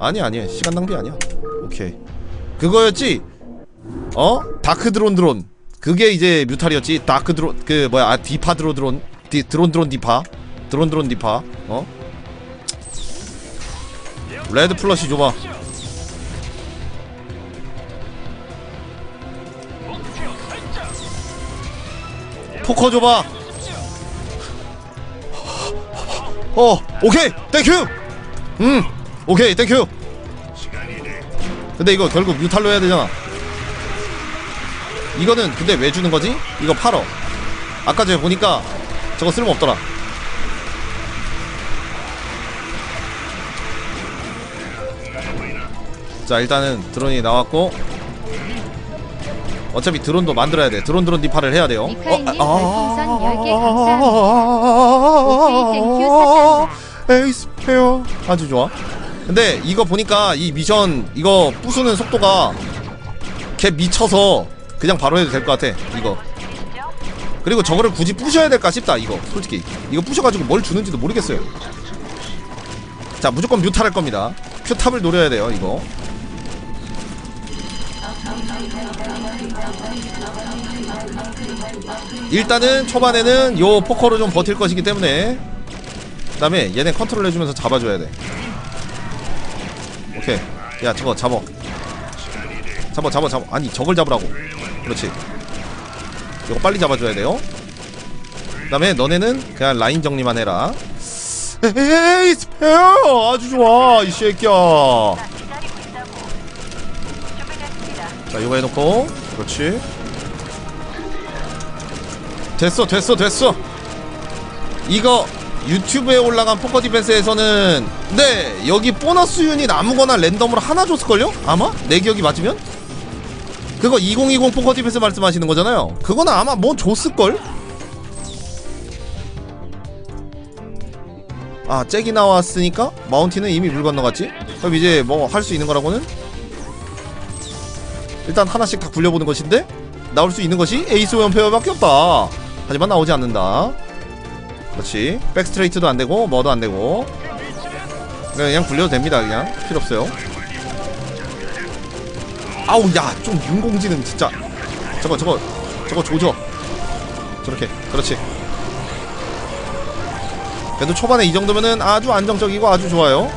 아니 아니 시간 낭비 아니야. 오케이. 그거였지? 어? 다크 드론 드론. 그게 이제 뮤탈이었지. 다크 드론 그 뭐야 아 디파 드론 드론 디, 드론 드론 디파? 드론 드론 디파? 어? 레드 플러시 줘봐. 포커 줘봐. 어 오케이. 땡큐 음 오케이 땡큐 근데 이거 결국 뮤탈로 해야 되잖아 이거는 근데 왜 주는 거지? 이거 팔어 아까 전에 보니까 저거 쓸모없더라 자 일단은 드론이 나왔고 어차피 드론도 만들어야 돼 드론 드론 디파를 해야 돼요 어, 아, 별풍선 10개 감사합니다. 오케이, 땡큐 사장님. 에이스 페어 아주 좋아 근데 이거 보니까 이 미션 이거 부수는 속도가 개 미쳐서 그냥 바로 해도 될 것 같아 이거. 그리고 저거를 굳이 부셔야 될까 싶다 이거 솔직히. 이거 부셔가지고 뭘 주는지도 모르겠어요. 자 무조건 뮤탈 할 겁니다. 큐탑을 노려야 돼요 이거. 일단은 초반에는 요 포커로 좀 버틸 것이기 때문에 그 다음에 얘네 컨트롤 해주면서 잡아줘야 돼 오케이. 야 저거 잡어 잡아 잡아 잡아. 아니 저걸 잡으라고. 그렇지. 이거 빨리 잡아줘야 돼요. 그 다음에 너네는 그냥 라인 정리만 해라. 에이 스페어! 아주 좋아 이 새끼야. 자 이거 해놓고. 그렇지. 됐어 됐어 됐어. 이거 유튜브에 올라간 포커 디펜스에서는 네 여기 보너스 유닛 아무거나 랜덤으로 하나 줬을걸요? 아마? 내 기억이 맞으면? 그거 2020 포커 디펜스 말씀하시는 거잖아요 그거는 아마 뭐 줬을걸? 아 잭이 나왔으니까 마운틴은 이미 물 건너갔지? 그럼 이제 뭐 할 수 있는 거라고는? 일단 하나씩 다 굴려보는 것인데 나올 수 있는 것이 에이스 원페어밖에 없다 하지만 나오지 않는다 그렇지. 백스트레이트도 안되고 뭐도 안되고. 그냥 굴려도 됩니다 그냥. 필요 없어요. 아우 야좀 윤공지능 진짜. 저거 저거 저거 조져. 저렇게. 그렇지. 그래도 초반에 이 정도면은 아주 안정적이고 아주 좋아요.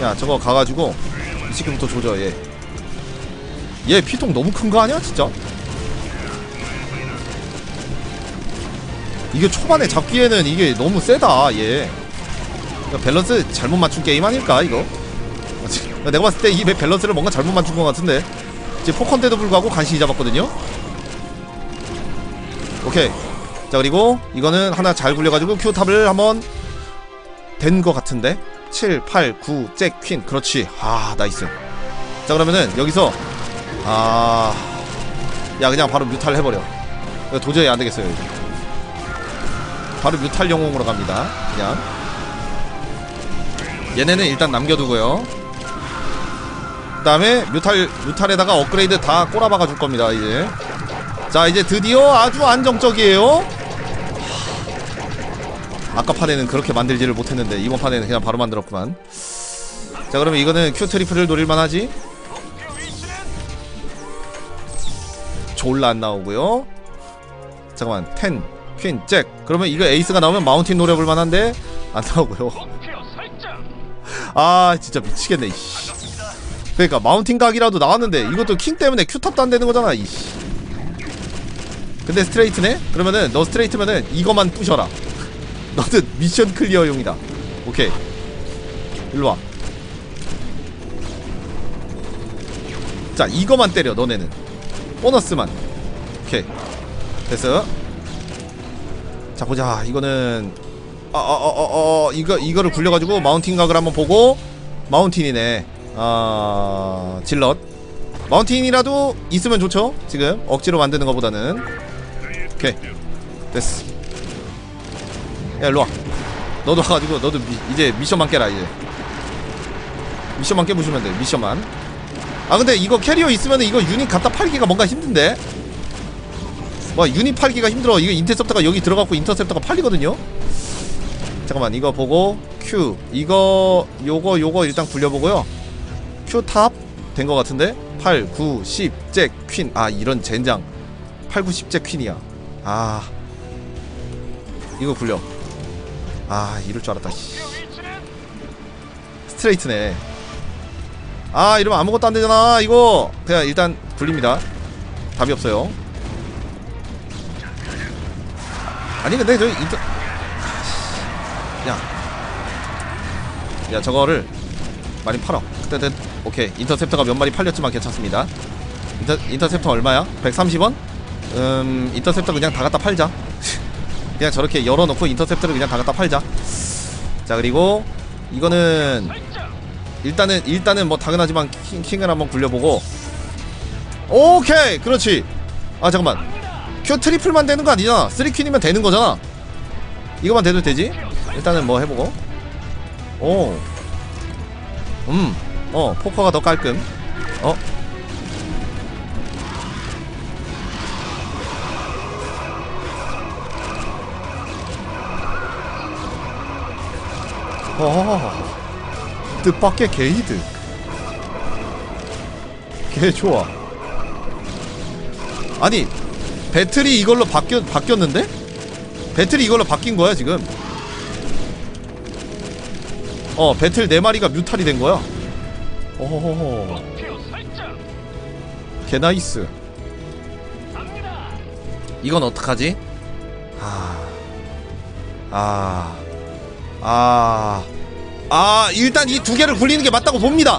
야 저거 가가지고 이 새끼부터 조져 얘. 얘 피통 너무 큰 거 아니야 진짜 이게 초반에 잡기에는 이게 너무 세다 얘. 이거 밸런스 잘못 맞춘 게임 아닐까 이거? 내가 봤을 때 이 밸런스를 뭔가 잘못 맞춘 것 같은데. 지금 포컨데도 불구하고 간신히 잡았거든요. 오케이. 자 그리고 이거는 하나 잘 굴려가지고 큐탑을 한번 된 것 같은데. 7, 8, 9, 잭, 퀸. 그렇지. 아 나이스. 자 그러면은 여기서 아... 야 그냥 바로 뮤탈 해버려. 도저히 안되겠어요. 바로 뮤탈 영웅으로 갑니다. 그냥 얘네는 일단 남겨두고요. 그 다음에 뮤탈 뮤탈에다가 업그레이드 다 꼬라박아 줄 겁니다 이제. 자 이제 드디어 아주 안정적이에요. 아까 판에는 그렇게 만들지를 못했는데 이번 판에는 그냥 바로 만들었구만. 자 그러면 이거는 큐 트리플을 노릴만 하지? 졸라 안 나오고요. 잠깐만 텐 퀸, 잭. 그러면 이거 에이스가 나오면 마운틴 노려볼 만한데? 안 나오고요. 아 진짜 미치겠네 이씨. 그러니까 마운틴 각이라도 나왔는데 이것도 킹 때문에 큐탑도 안 되는 거잖아 이씨. 근데 스트레이트네? 그러면은 너 스트레이트면은 이거만 부셔라. 너는 미션 클리어용이다. 오케이. 일로와. 자 이거만 때려 너네는. 보너스만. 오케이. 됐어 자 보자. 이거는 어어 어 어 이거 이거를 굴려가지고 마운틴 각을 한번 보고 마운틴이네. 아 질럿. 마운틴이라도 있으면 좋죠 지금. 억지로 만드는 것보다는. 오케이. 됐어. 야 일로와. 너도 와가지고 너도 미, 이제 미션만 깨라 이제. 미션만 깨부시면 돼 미션만. 아 근데 이거 캐리어 있으면 이거 유닛 갖다 팔기가 뭔가 힘든데 와 유닛 팔기가 힘들어. 이거 인터셉터가 여기 들어갔고 인터셉터가 팔리거든요. 잠깐만 이거 보고 Q. 이거 요거 요거 일단 굴려보고요. 큐탑 된 것 같은데? 8, 9, 10, 잭, 퀸. 아 이런 젠장. 8, 9, 10, 잭, 퀸이야. 아. 이거 굴려. 아 이럴 줄 알았다 씨. 스트레이트네. 아 이러면 아무것도 안 되잖아 이거. 그냥 일단 굴립니다. 답이 없어요 아니 근데 저기 인터 야. 야 저거를 많이 팔어. 그때 오케이. 인터셉터가 몇 마리 팔렸지만 괜찮습니다. 인터, 인터셉터 얼마야? 130원? 음 인터셉터 그냥 다 갖다 팔자. 그냥 저렇게 열어 놓고 인터셉터를 그냥 다 갖다 팔자. 자 그리고 이거는 일단은 일단은 뭐 당연하지만 킹, 킹을 한번 굴려보고. 오케이! 그렇지. 아 잠깐만 큐 트리플만 되는 거 아니잖아 3퀸이면 되는 거잖아 이거만 돼도 되지 일단은 뭐 해보고 오 음, 어, 포커가 더 깔끔. 어? 어, 뜻밖의 게이드. 개 좋아. 아니, 배틀이 이걸로 바뀌었, 바뀌었는데? 배틀이 이걸로 바뀐 거야, 지금. 어 배틀 네 마리가 뮤탈이 된 거야. 오호호호. 개 나이스. 이건 어떡하지? 아, 아, 아, 아 일단 이 두 개를 굴리는 게 맞다고 봅니다.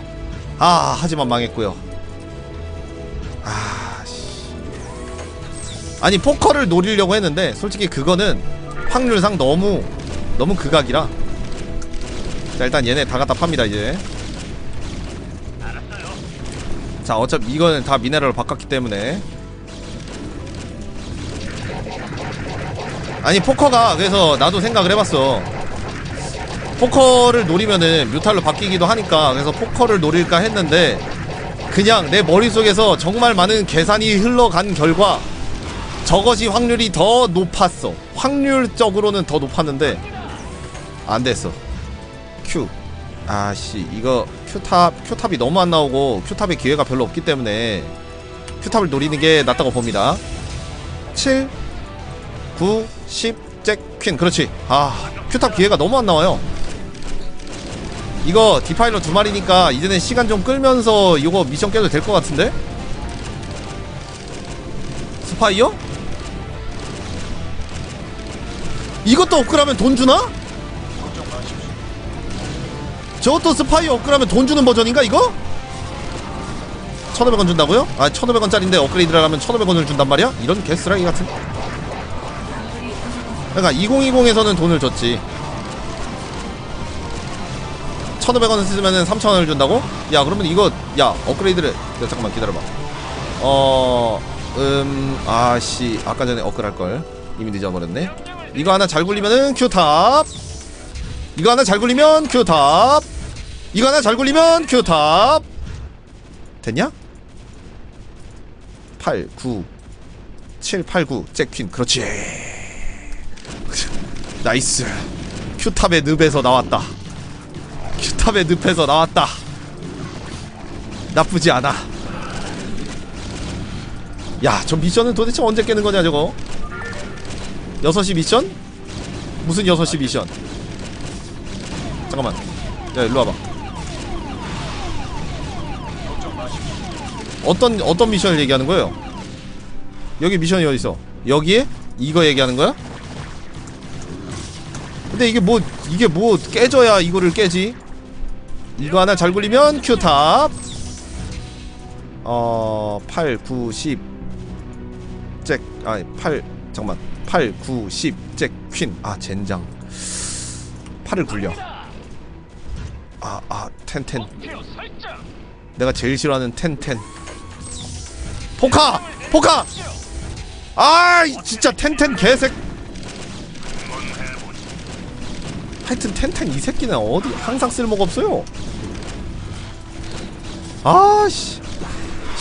아 하지만 망했고요. 아니 포커를 노리려고 했는데 솔직히 그거는 확률상 너무 너무 극악이라. 자 일단 얘네 다 갖다 팝니다 이제. 자 어차피 이거는 다 미네랄로 바꿨기 때문에. 아니 포커가 그래서 나도 생각을 해봤어. 포커를 노리면은 뮤탈로 바뀌기도 하니까 그래서 포커를 노릴까 했는데 그냥 내 머릿속에서 정말 많은 계산이 흘러간 결과 저것이 확률이 더 높았어. 확률적으로는 더 높았는데 안 됐어. 큐 아씨. 이거 큐탑 큐탑이 너무 안 나오고 큐탑의 기회가 별로 없기 때문에 큐탑을 노리는 게 낫다고 봅니다. 7 9 10 잭 퀸. 그렇지. 아 큐탑 기회가 너무 안 나와요. 이거 디파일러 두 마리니까 이제는 시간 좀 끌면서 이거 미션 깨도 될 것 같은데? 스파이어? 이것도 업그라면 돈 주나? 저것도 스파이어 업그레이드하면 돈 주는 버전인가 이거? 1500원 준다고요? 아 1500원짜리인데 업그레이드를 하면 1500원을 준단 말이야? 이런 개쓰라기 같은 그러니까 2020에서는 돈을 줬지 1500원 쓰면은 3000원을 준다고? 야 그러면 이거 야 업그레이드를 야, 잠깐만 기다려봐 어... 음... 아씨 아까 전에 업글 할걸 이미 늦어버렸네 이거 하나 잘 굴리면은 큐탑. 이거 하나 잘 굴리면 큐탑. 이거 하나 잘 굴리면 큐탑. 됐냐? 8 9 7 8 9 잭퀸. 그렇지. 나이스. 큐탑의 늪에서 나왔다. 큐탑의 늪에서 나왔다. 나쁘지 않아. 야저 미션은 도대체 언제 깨는 거냐 저거 6시 미션? 무슨 6시 미션 잠깐만 야 일로 와봐 어떤 어떤 미션을 얘기하는 거예요? 여기 미션이 어디 있어? 여기에 이거 얘기하는 거야? 근데 이게 뭐 이게 뭐 깨져야 이거를 깨지? 이거 하나 잘 굴리면 큐탑 어... 8, 9, 10 잭, 아니 8 잠깐만 8, 9, 10 잭, 퀸 아 젠장 8을 굴려 아, 아, 텐텐. 내가 제일 싫어하는 텐텐. 포카! 포카! 아, 진짜 텐텐 개색. 하여튼 텐텐 이 새끼는 어디 항상 쓸모가 없어요. 아, 씨.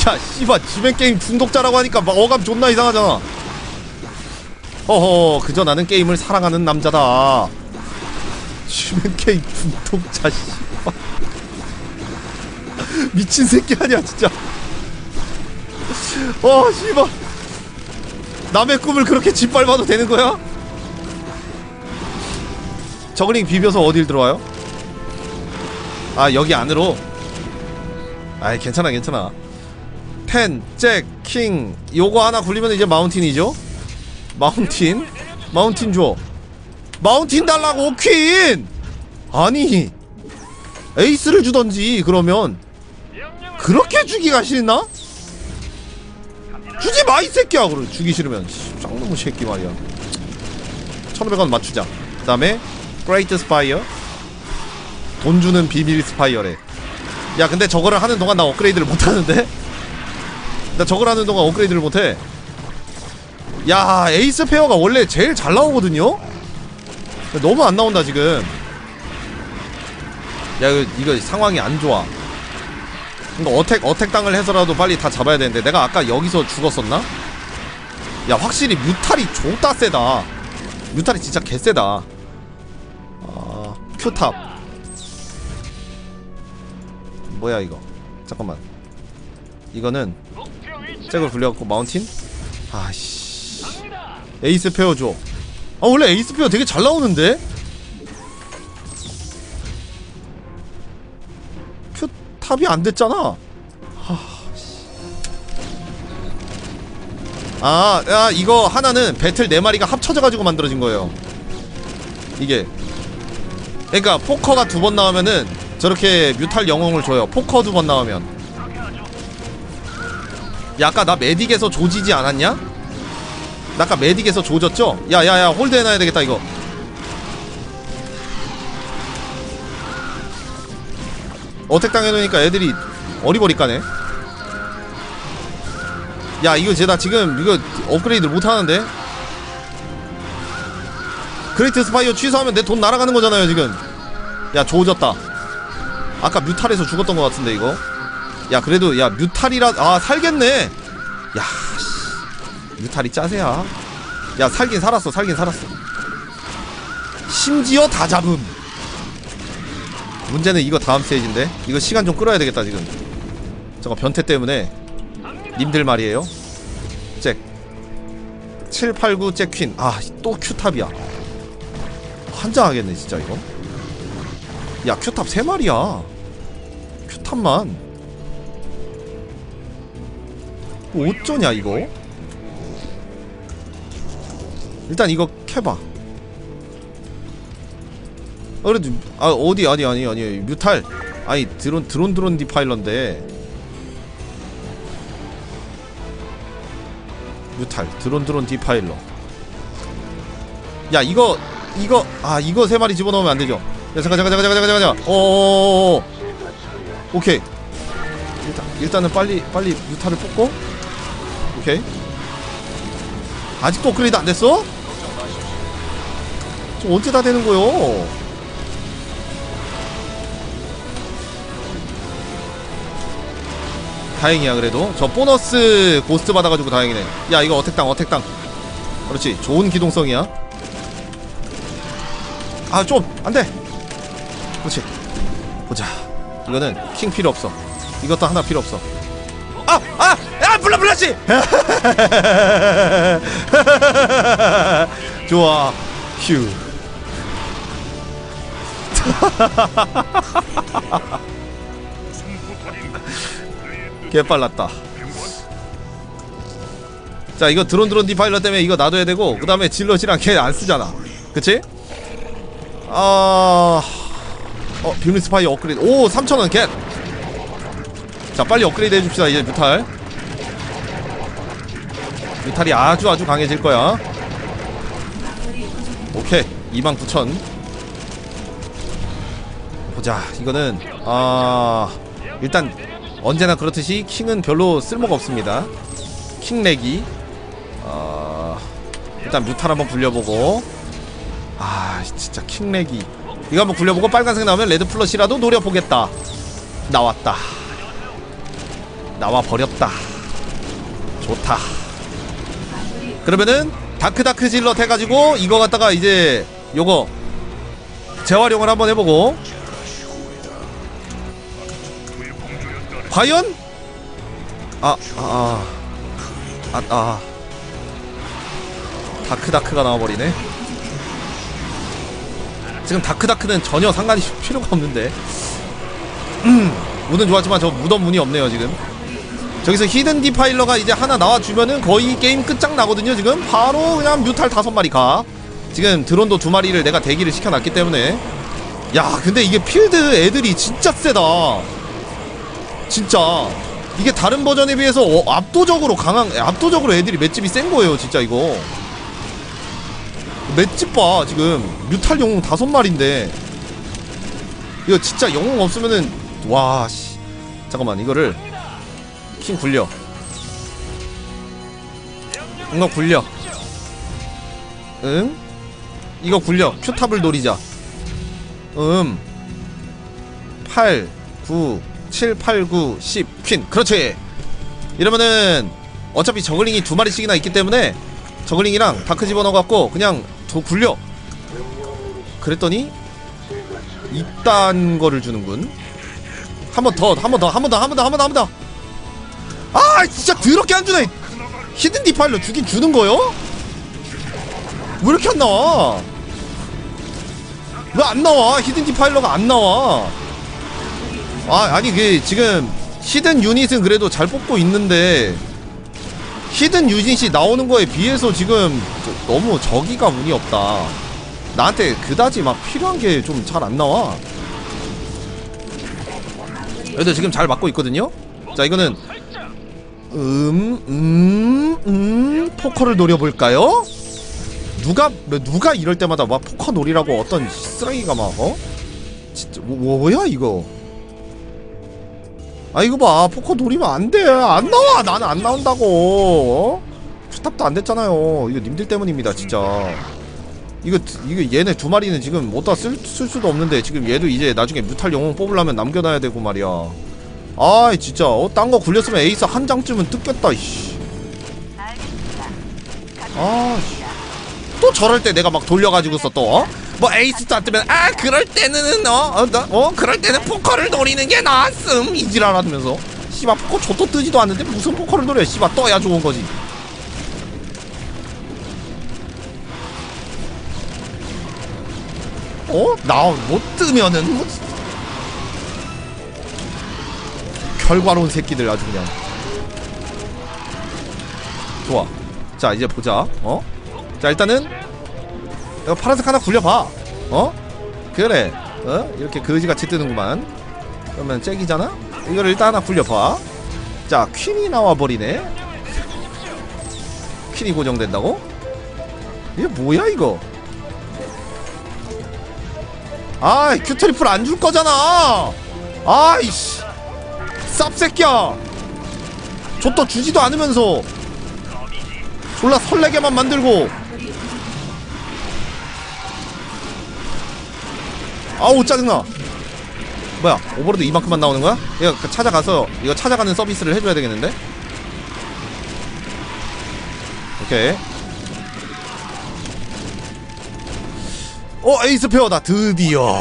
야, 씨발 지멘 게임 중독자라고 하니까 막 어감 존나 이상하잖아. 허허, 그저 나는 게임을 사랑하는 남자다. 게임 중독자 씨. 미친 새끼 아니야 진짜 어 씨발 남의 꿈을 그렇게 짓밟아도 되는 거야? 저글링 비벼서 어딜 들어와요? 아 여기 안으로 아이 괜찮아 괜찮아 텐, 잭, 킹 요거 하나 굴리면 이제 마운틴이죠? 마운틴? 마운틴 줘 마운틴 달라고 퀸! 아니 에이스를 주던지 그러면 그렇게 주기가 싫나? 주지 마 이 새끼야 그럼 주기 싫으면 씨, 짱놈의 새끼 말이야 1500원 맞추자 그 다음에 브레이트 스파이어 돈 주는 비밀 스파이어래 야 근데 저거를 하는 동안 나 업그레이드를 못하는데? 나 저걸 하는 동안 업그레이드를 못해 야 에이스 페어가 원래 제일 잘 나오거든요? 너무 안 나온다 지금. 야 이거, 이거 상황이 안 좋아. 이거 어택 어택 당을 해서라도 빨리 다 잡아야 되는데 내가 아까 여기서 죽었었나? 야 확실히 뮤탈이 존다 세다. 뮤탈이 진짜 개세다. 아 큐탑. 뭐야 이거? 잠깐만. 이거는 잭을 굴려갖고 마운틴? 아씨 에이스 페어 줘 아 원래 에이스 페어 되게 잘 나오는데? 큐 탑이 안 됐잖아 아, 야, 이거 하나는 배틀 4마리가 합쳐져가지고 만들어진 거예요. 이게. 그러니까, 포커가 두 번 나오면은 저렇게 뮤탈 영웅을 줘요. 포커 두 번 나오면. 야, 아까 나 메딕에서 조지지 않았냐? 나 아까 메딕에서 조졌죠? 야, 야, 야, 홀드 해놔야 되겠다, 이거. 어택 당해놓으니까 애들이 어리버리 까네. 야 이거 제가 지금 이거 업그레이드를 못하는데 그레이트 스파이어 취소하면 내 돈 날아가는 거잖아요 지금 야 조졌다 아까 뮤탈에서 죽었던 것 같은데 이거 야 그래도 야 뮤탈이라 아 살겠네 야 씨, 뮤탈이 짜세야 야 살긴 살았어 살긴 살았어 심지어 다 잡음 문제는 이거 다음 스테이지인데 이거 시간 좀 끌어야 되겠다 지금 잠깐 변태 때문에 님들 말이에요. 잭. 789 잭퀸. 아, 또 큐탑이야. 환장하겠네, 진짜 이거. 야, 큐탑 3마리야. 큐탑만. 뭐 어쩌냐, 이거? 일단 이거 캐봐. 어, 그래도, 아, 어디, 아니, 아니, 아니, 뮤탈. 아니, 드론, 드론, 드론 디파일러인데. 뮤탈 드론 드론 디파일러 야 이거 이거 아 이거 세 마리 집어넣으면 안 되죠 야 잠깐 잠깐 잠깐 잠깐 잠깐 잠깐 어어어어 오케이 일단 일단은 빨리 빨리 뮤탈을 뽑고 오케이 아직도 업그레이드 안 됐어? 저 언제 다 되는 거요? 다행이야 그래도. 저 보너스 고스트 받아가지고 다행이네. 야 이거 어택당 어택당. 그렇지 좋은 기동성이야. 아 좀 안돼. 그렇지. 보자. 이거는 킹 필요 없어. 이것도 하나 필요 없어. 아! 아! 야 블라 블라씨 좋아. 휴 개빨랐다. 자 이거 드론 드론 디파일러 때문에 이거 놔둬야 되고 그 다음에 질럿이랑 걔 안 쓰잖아. 그치? 아... 어 비밀 스파이어 업그레이드. 오 3천원 겟! 자 빨리 업그레이드 해줍시다 이제 뮤탈. 뮤탈이 아주 아주 강해질 거야. 오케이 29,000 보자. 이거는 아... 일단 언제나 그렇듯이 킹은 별로 쓸모가 없습니다. 킹렉이 어... 일단 뮤탈 한번 굴려보고. 아 진짜 킹렉이 이거 한번 굴려보고 빨간색 나오면 레드 플러시라도 노려보겠다. 나왔다. 나와 버렸다. 좋다. 그러면은 다크다크 질럿 해가지고 이거 갖다가 이제 요거 재활용을 한번 해보고 과연? 아, 아, 아, 아, 아. 다크다크가 나와버리네. 지금 다크다크는 전혀 상관이 필요가 없는데. 음, 운은 좋았지만 저 무덤 운이 없네요, 지금. 저기서 히든 디파일러가 이제 하나 나와주면은 거의 게임 끝장나거든요, 지금. 바로 그냥 뮤탈 다섯 마리 가. 지금 드론도 두 마리를 내가 대기를 시켜놨기 때문에. 야, 근데 이게 필드 애들이 진짜 세다. 진짜. 이게 다른 버전에 비해서 어, 압도적으로 강한, 압도적으로 애들이 맷집이 센 거예요, 진짜 이거. 맷집 봐, 지금. 뮤탈 영웅 다섯 마리인데. 이거 진짜 영웅 없으면은, 와, 씨. 잠깐만, 이거를. 킹 굴려. 이거 굴려. 응? 이거 굴려. 큐탑을 노리자. 음. 8, 9, 7, 8, 9, 10. 퀸. 그렇지. 이러면은 어차피 저글링이 두 마리씩이나 있기 때문에 저글링이랑 다크 집어넣어 갖고 그냥 더 굴려. 그랬더니 이딴 거를 주는군. 한 번 더, 한 번 더, 한 번 더, 한 번 더, 한 번 더, 한 번 더. 아, 진짜 더럽게 안 주네. 히든 디파일러 주긴 주는 거요? 왜 이렇게 안 나와? 왜 안 나와? 히든 디파일러가 안 나와. 아, 아니 그 지금 히든 유닛은 그래도 잘 뽑고 있는데 히든 유닛이 나오는 거에 비해서 지금 저- 너무 저기가 운이 없다. 나한테 그다지 막 필요한 게 좀 잘 안 나와. 그래도 지금 잘 맞고 있거든요. 자, 이거는 음, 음, 음, 포커를 노려볼까요? 누가, 뭐, 누가 이럴 때마다 막 포커 놀이라고 어떤 쓰레기가 막, 어? 진짜, 뭐, 뭐야, 이거? 아, 이거 봐. 포커 노리면 안 돼. 안 나와. 나는 안 나온다고. 어? 스탑도 안 됐잖아요. 이거 님들 때문입니다, 진짜. 이거, 이거 얘네 두 마리는 지금 어디다 쓸, 쓸 수도 없는데, 지금 얘도 이제 나중에 뮤탈 영웅 뽑으려면 남겨놔야 되고 말이야. 아이 진짜 어 딴 거 굴렸으면 에이스 한 장쯤은 뜯겠다 이씨 아또 저럴 때 내가 막 돌려가지고서 또 뭐 에이스도 안 뜨면 아 그럴 때는 어, 어, 나, 어 그럴 때는 포커를 노리는 게 나았음. 이지랄 하면서. 씨발 포커 저도 뜨지도 않는데 무슨 포커를 노려. 씨발 떠야 좋은 거지. 어? 나 못 뜨면은 뭐 결과로운 새끼들 아주 그냥. 좋아. 자 이제 보자. 어? 자 일단은 이거 파란색 하나 굴려봐. 어? 그래. 어? 이렇게 거지같이 뜨는구만. 그러면 잭이잖아? 이거를 일단 하나 굴려봐. 자 퀸이 나와버리네. 퀸이 고정된다고? 이게 뭐야 이거? 아이 큐트리플 안 줄 거잖아. 아이씨. 쌉새끼야. 줬도 주지도 않으면서. 졸라 설레게만 만들고 아우 짜증나. 뭐야 오버로드 이만큼만 나오는 거야? 이거 그 찾아가서 이거 찾아가는 서비스를 해줘야 되겠는데? 오케이. 어 에이스 페어다 드디어.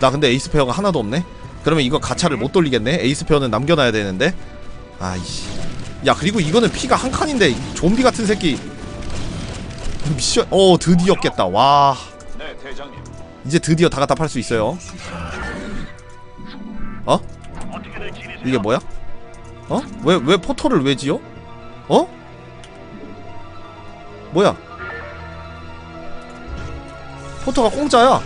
나 근데 에이스 페어가 하나도 없네? 그러면 이거 가차를 못 돌리겠네? 에이스 페어는 남겨놔야 되는데? 아이씨. 야 그리고 이거는 피가 한 칸인데 이 좀비 같은 새끼. 미션 어 드디어 깼다. 와. 이제 드디어 다 갖다 팔 수 있어요 어? 이게 뭐야? 어? 왜, 왜 포토를 왜 지어? 어? 뭐야? 포토가 공짜야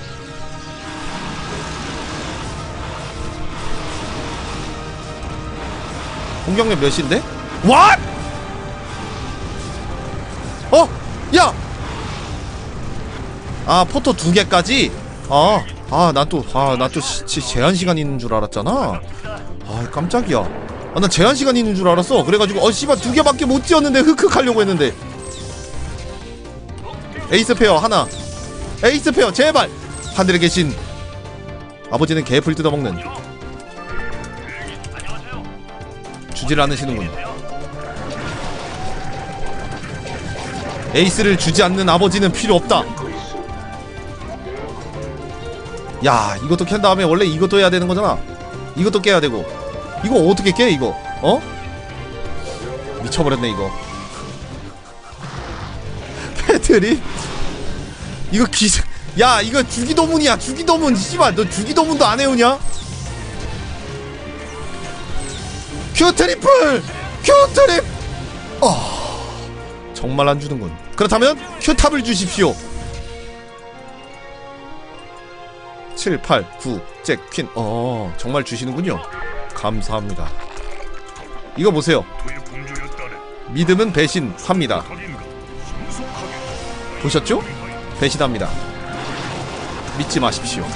공격력 몇인데? What? 어? 야! 아 포토 두 개까지? 아, 아, 난 또, 아, 나 또 제한 시간 있는 줄 알았잖아. 아, 깜짝이야. 아, 난 제한 시간 있는 줄 알았어. 그래가지고, 어, 씨발, 두 개밖에 못 지었는데, 흑흑 하려고 했는데. 에이스 페어, 하나. 에이스 페어, 제발! 하늘에 계신 아버지는 개풀 뜯어먹는 주질 않으시는군. 에이스를 주지 않는 아버지는 필요 없다. 야, 이것도 캔 다음에 원래 이것도 해야 되는 거잖아. 이것도 깨야 되고. 이거 어떻게 깨 이거? 어? 미쳐버렸네 이거. 패트리? 이거 기야 이거 주기도문이야 주기도문. 씨발 너 주기도문도 안 해오냐? 큐 트리플! 큐 트립 어 정말 안 주는군. 그렇다면 큐탑을 주십시오 7, 8, 9, 잭, 퀸. 어, 정말 주시는군요. 감사합니다. 이거 보세요. 믿음은 배신합니다. 보셨죠? 배신합니다. 믿지 마십시오.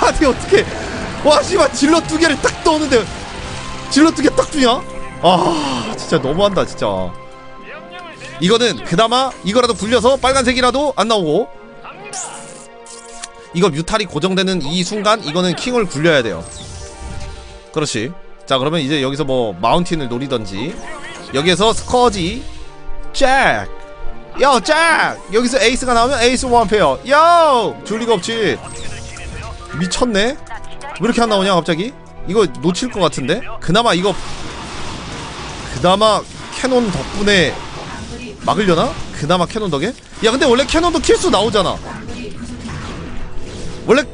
아니 어떻게? 와 씨발 질러 두 개를 딱 떠오는데 질러 두 개 딱 주냐? 아 진짜 너무한다 진짜. 이거는 그나마 이거라도 굴려서 빨간색이라도 안 나오고. 이거 뮤탈이 고정되는 이 순간 이거는 킹을 굴려야 돼요. 그렇지. 자 그러면 이제 여기서 뭐 마운틴을 노리던지. 여기에서 스커지. 잭! 요 잭! 여기서 에이스가 나오면 에이스 원페어. 요! 줄 리가 없지. 미쳤네. 왜 이렇게 안 나오냐 갑자기? 이거 놓칠 것 같은데? 그나마 이거 그나마 캐논 덕분에 막으려나? 그나마 캐논 덕에? 야 근데 원래 캐논도 킬수 나오잖아 원래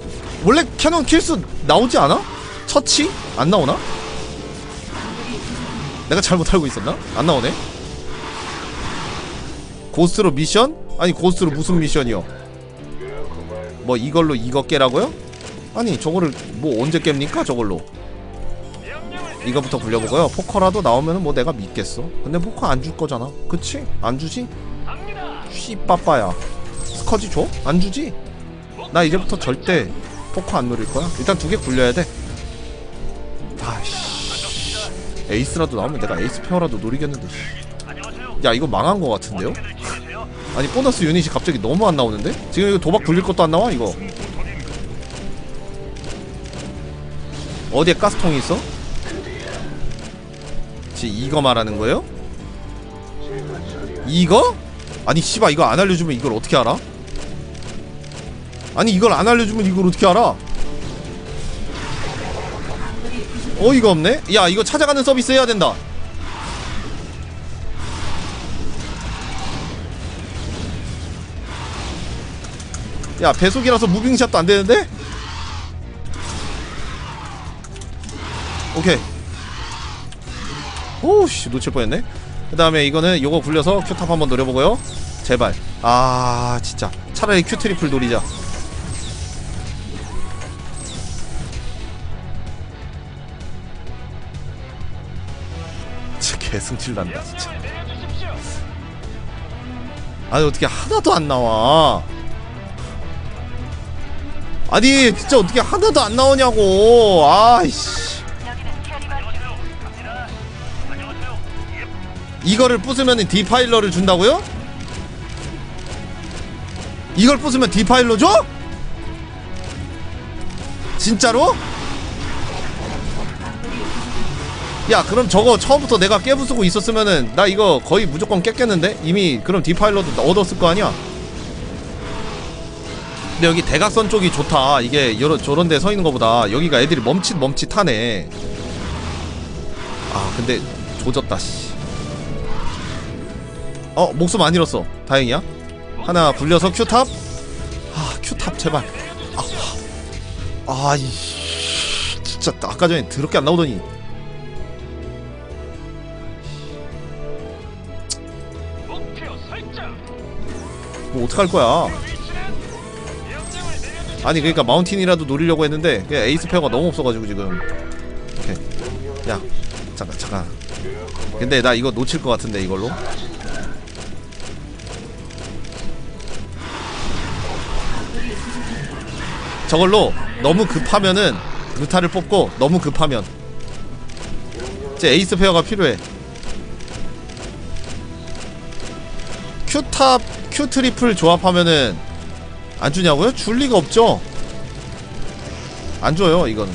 원래 캐논 킬수 나오지 않아? 처치? 안 나오나? 내가 잘못 알고 있었나? 안 나오네 고스트로 미션? 아니 고스트로 무슨 미션이요? 뭐 이걸로 이거 깨라고요? 아니 저거를 뭐 언제 깹니까 저걸로 이거부터 굴려보고요 포커라도 나오면은 뭐 내가 믿겠어 근데 포커 안 줄 거잖아 그치? 안 주지? 씨빠빠야 스커지 줘? 안 주지? 나 이제부터 절대 포커 안 노릴 거야 일단 두 개 굴려야 돼 아씨 에이스라도 나오면 내가 에이스 페어라도 노리겠는데 씨. 야 이거 망한 거 같은데요? 아니 보너스 유닛이 갑자기 너무 안 나오는데? 지금 이거 도박 굴릴 것도 안 나와 이거 어디에 가스통이 있어? 지 이거 말하는 거예요? 이거? 아니 씨발 이거 안 알려주면 이걸 어떻게 알아? 아니 이걸 안 알려주면 이걸 어떻게 알아? 어이가 없네? 야 이거 찾아가는 서비스 해야 된다 야 배속이라서 무빙샷도 안 되는데? 오케이 오씨 놓칠 뻔했네. 그 다음에 이거는 요거 굴려서 큐탑 한번 노려보고요. 제발. 아 진짜. 차라리 큐 트리플 노리자. 진짜 개승질 난다 진짜. 아니 어떻게 하나도 안 나와. 아니 진짜 어떻게 하나도 안 나오냐고. 아이씨 이거를 부수면 디파일러를 준다고요? 이걸 부수면 디파일러 줘? 진짜로? 야 그럼 저거 처음부터 내가 깨부수고 있었으면은 나 이거 거의 무조건 깼겠는데? 이미 그럼 디파일러도 얻었을 거 아니야? 근데 여기 대각선 쪽이 좋다 이게 여러, 저런 데 서 있는 거보다 여기가 애들이 멈칫 멈칫하네 아 근데 조졌다 씨 어 목숨 안 잃었어. 다행이야. 하나 굴려서 큐탑. 아 큐탑 제발. 아, 아이 진짜 아까 전에 더럽게 안 나오더니. 뭐 어떡할 거야? 아니 그러니까 마운틴이라도 노리려고 했는데 그냥 에이스 페어가 너무 없어가지고 지금. 오케이. 야 잠깐 잠깐. 근데 나 이거 놓칠 것 같은데 이걸로 저걸로 너무 급하면은 루타를 뽑고 너무 급하면 이제 에이스 페어가 필요해 큐탑 큐 트리플 조합하면은 안 주냐고요? 줄 리가 없죠. 안 줘요 이건.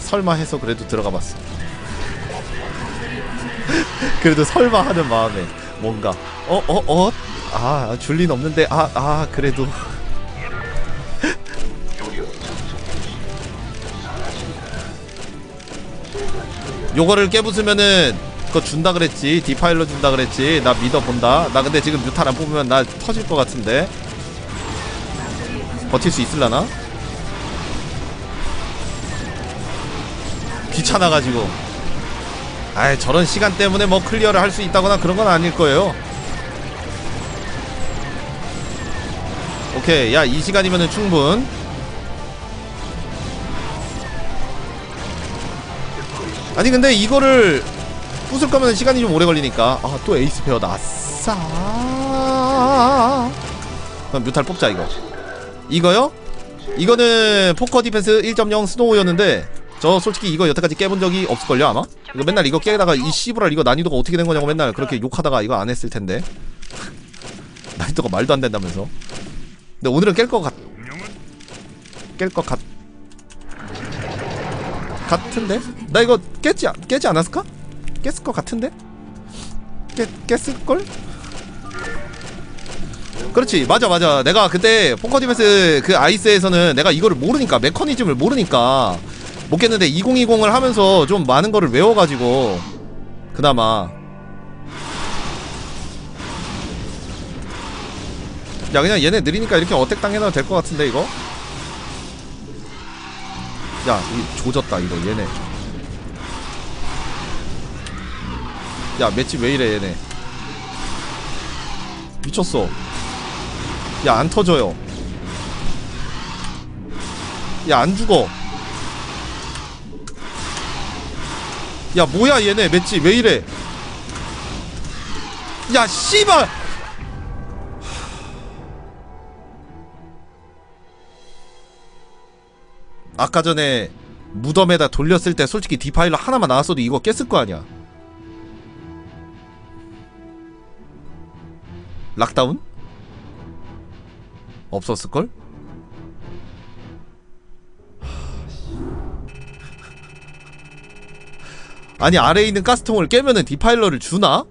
설마 해서 그래도 들어가 봤어. 그래도 설마 하는 마음에 뭔가 어 어 어? 아, 줄 리는 없는데 아, 아, 그래도 요거를 깨부수면은 그거 준다 그랬지. 디파일러 준다 그랬지. 나 믿어본다. 나 근데 지금 뮤탈 안 뽑으면 나 터질 것 같은데. 버틸 수 있을라나? 귀찮아가지고. 아이 저런 시간 때문에 뭐 클리어를 할 수 있다거나 그런 건 아닐 거예요. 오케이. 야 이 시간이면은 충분 아니 근데 이거를 부술 거면 시간이 좀 오래 걸리니까. 아 또 에이스 페어다 아싸 그럼 뮤탈 뽑자 이거. 이거요? 이거는 포커 디펜스 1.0 스노우였는데 저 솔직히 이거 여태까지 깨본 적이 없을걸요 아마? 이거 맨날 이거 깨다가 이 씨부랄 이거 난이도가 어떻게 된 거냐고 맨날 그렇게 욕하다가 이거 안 했을 텐데. 난이도가 말도 안 된다면서. 근데 오늘은 깰 것 같... 깰 것 같... 같은데? 나 이거 않- 깨지 않았을까? 깼을 것 같은데? 깨, 깼을걸? 그렇지 맞아 맞아 내가 그때 포커 디펜스 그 아이스에서는 내가 이거를 모르니까 메커니즘을 모르니까 못 깼는데 2020을 하면서 좀 많은 거를 외워가지고 그나마 야 그냥 얘네 느리니까 이렇게 어택 당해놔도 될 것 같은데 이거 야 이 조졌다 이거 얘네. 야 맷집 왜 이래 얘네. 미쳤어. 야 안 터져요. 야 안 죽어. 야 뭐야 얘네 맷집 왜 이래. 야 씨발 아까 전에 무덤에다 돌렸을 때 솔직히 디파일러 하나만 나왔어도 이거 깼을 거 아니야 락다운? 없었을걸? 아니 아래에 있는 가스통을 깨면은 디파일러를 주나?